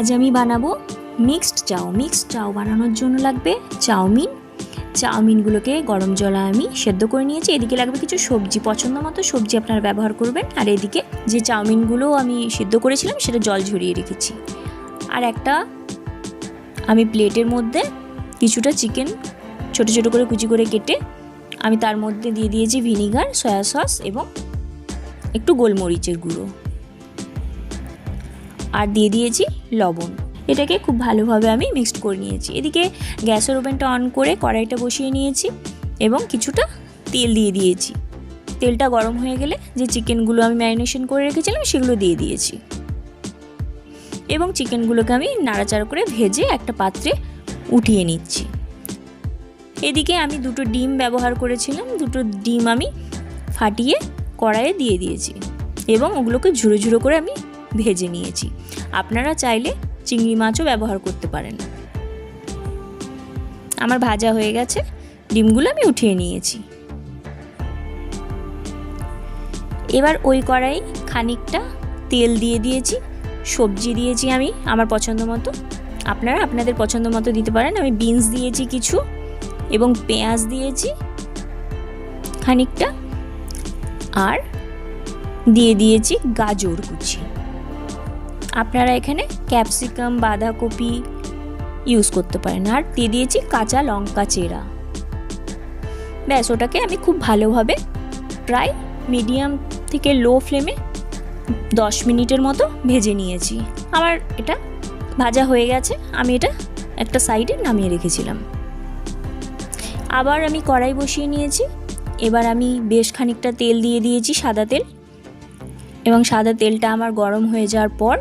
আজ আমি বানাবো মিক্সড চাউ মিক্সড চাউ বানানোর জন্য লাগবে চাউমিন। চাউমিনগুলোকে গরম জলে আমি সেদ্ধ করে নিয়েছি। এদিকে লাগবে কিছু সবজি। পছন্দ মতো সবজি আপনারা ব্যবহার করবেন। আর এদিকে যে চাউমিনগুলো আমি সেদ্ধ করেছিলাম, সেটা জল ঝরিয়ে রেখেছি। আর একটা আমি প্লেটের মধ্যে কিছুটা চিকেন ছোট ছোট করে কুচি করে কেটে আমি তার মধ্যে দিয়ে দিয়েছি ভিনিগার, সয়া সস এবং একটু গোলমরিচের গুঁড়ো। আর দিয়ে দিয়েছি লবণ। এটাকে খুব ভালোভাবে আমি মিক্সড করে নিয়েছি। এদিকে গ্যাসের ওভেনটা অন করে কড়াইটা বসিয়ে নিয়েছি এবং কিছুটা তেল দিয়ে দিয়েছি। তেলটা গরম হয়ে গেলে যে চিকেনগুলো আমি ম্যারিনেশন করে রেখেছিলাম সেগুলো দিয়ে দিয়েছি। এবং চিকেনগুলোকে আমি নাড়াচাড়া করে ভেজে একটা পাত্রে উঠিয়ে নিচ্ছি। এদিকে আমি দুটো ডিম ব্যবহার করেছিলাম। দুটো ডিম আমি ফাটিয়ে কড়াইয়ে দিয়ে দিয়েছি এবং ওগুলোকে ঝুড়ো ঝুড়ো করে আমি ভেজে নিয়েছি। আপনারা চাইলে চিংড়ি মাছও ব্যবহার করতে পারেন। আমার ভাজা হয়ে গেছে, ডিমগুলো আমি উঠিয়ে নিয়েছি। এবার ওই কড়াই খানিকটা তেল দিয়ে দিয়েছি, সবজি দিয়েছি আমি আমার পছন্দ মতো। আপনারা আপনাদের পছন্দ মতো দিতে পারেন। আমি বিনস দিয়েছি কিছু এবং পেঁয়াজ দিয়েছি খানিকটা। আর দিয়ে দিয়েছি গাজর কুচি। আপনারা এখানে ক্যাপসিকাম, বাঁধাকপি ইউজ করতে পারেন। আর দিয়ে দিয়েছি কাঁচা লঙ্কা চেরা। ব্যাস, ওটাকে আমি খুব ভালোভাবে প্রায় মিডিয়াম থেকে লো ফ্লেমে দশ মিনিটের মতো ভেজে নিয়েছি। আমার এটা ভাজা হয়ে গেছে। আমি এটা একটা সাইডে নামিয়ে রেখেছিলাম। আবার আমি কড়াই বসিয়ে নিয়েছি। এবার আমি বেশ খানিকটা তেল দিয়ে দিয়েছি সাদা তেল। এবং সাদা তেলটা আমার গরম হয়ে যাওয়ার পর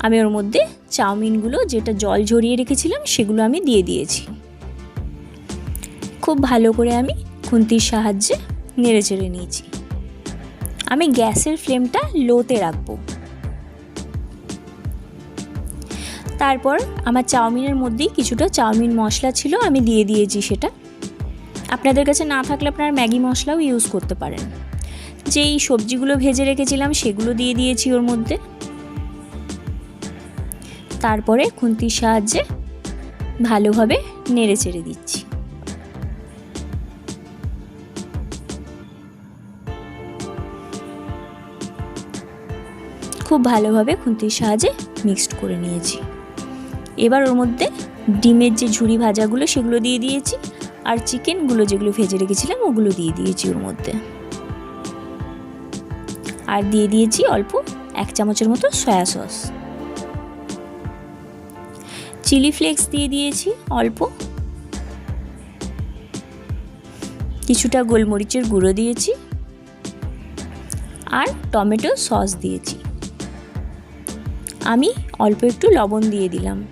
আমি ওর মধ্যে চাউমিনগুলো যেটা জল ঝরিয়ে রেখেছিলাম, সেগুলো আমি দিয়ে দিয়েছি। খুব ভালো করে আমি খুন্তির সাহায্যে নেড়ে চেড়ে নিয়েছি। আমি গ্যাসের ফ্লেমটা লোতে রাখব। তারপর আমার চাউমিনের মধ্যেই কিছুটা চাউমিন মশলা ছিল, আমি দিয়ে দিয়েছি সেটা। আপনাদের কাছে না থাকলে আপনারা ম্যাগি মশলাও ইউজ করতে পারেন। যেই সবজিগুলো ভেজে রেখেছিলাম, সেগুলো দিয়ে দিয়েছি ওর মধ্যে। তারপরে খুন্তির সাহায্যে ভালোভাবে নেড়ে চেড়ে দিচ্ছি। খুব ভালোভাবে খুন্তির সাহায্যে মিক্সড করে নিয়েছি। এবার ওর মধ্যে ডিমের যে ঝুড়ি ভাজাগুলো সেগুলো দিয়ে দিয়েছি আর চিকেনগুলো যেগুলো ভেজে রেখেছিলাম ওগুলো দিয়ে দিয়েছি ওর মধ্যে। আর দিয়ে দিয়েছি অল্প এক চামচের মতো সয়া সস। চিলি ফ্লেক্স দিয়ে দিয়েছি, অল্প। কিছুটা গোলমরিচের গুঁড়ো দিয়েছি। আর টমেটো সস দিয়েছি। আমি অল্প একটু লবণ দিয়ে দিলাম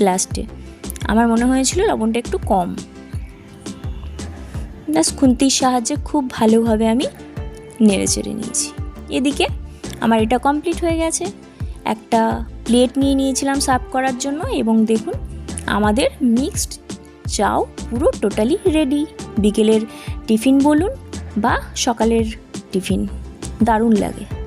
লাস্টে আমার মনে হয়েছিল লবণটা একটু কম। ব্যাস, খুন্তির সাহায্যে খুব ভালোভাবে আমি নেড়ে চেড়ে নিয়েছি। এদিকে আমার এটা কমপ্লিট হয়ে গেছে। একটা প্লেট নিয়ে নিয়েছিলাম সার্ভ করার জন্য এবং দেখুন, আমাদের মিক্সড চাও পুরো টোটালি রেডি। বিকেলের টিফিন বলুন বা সকালের টিফিন, দারুণ লাগে।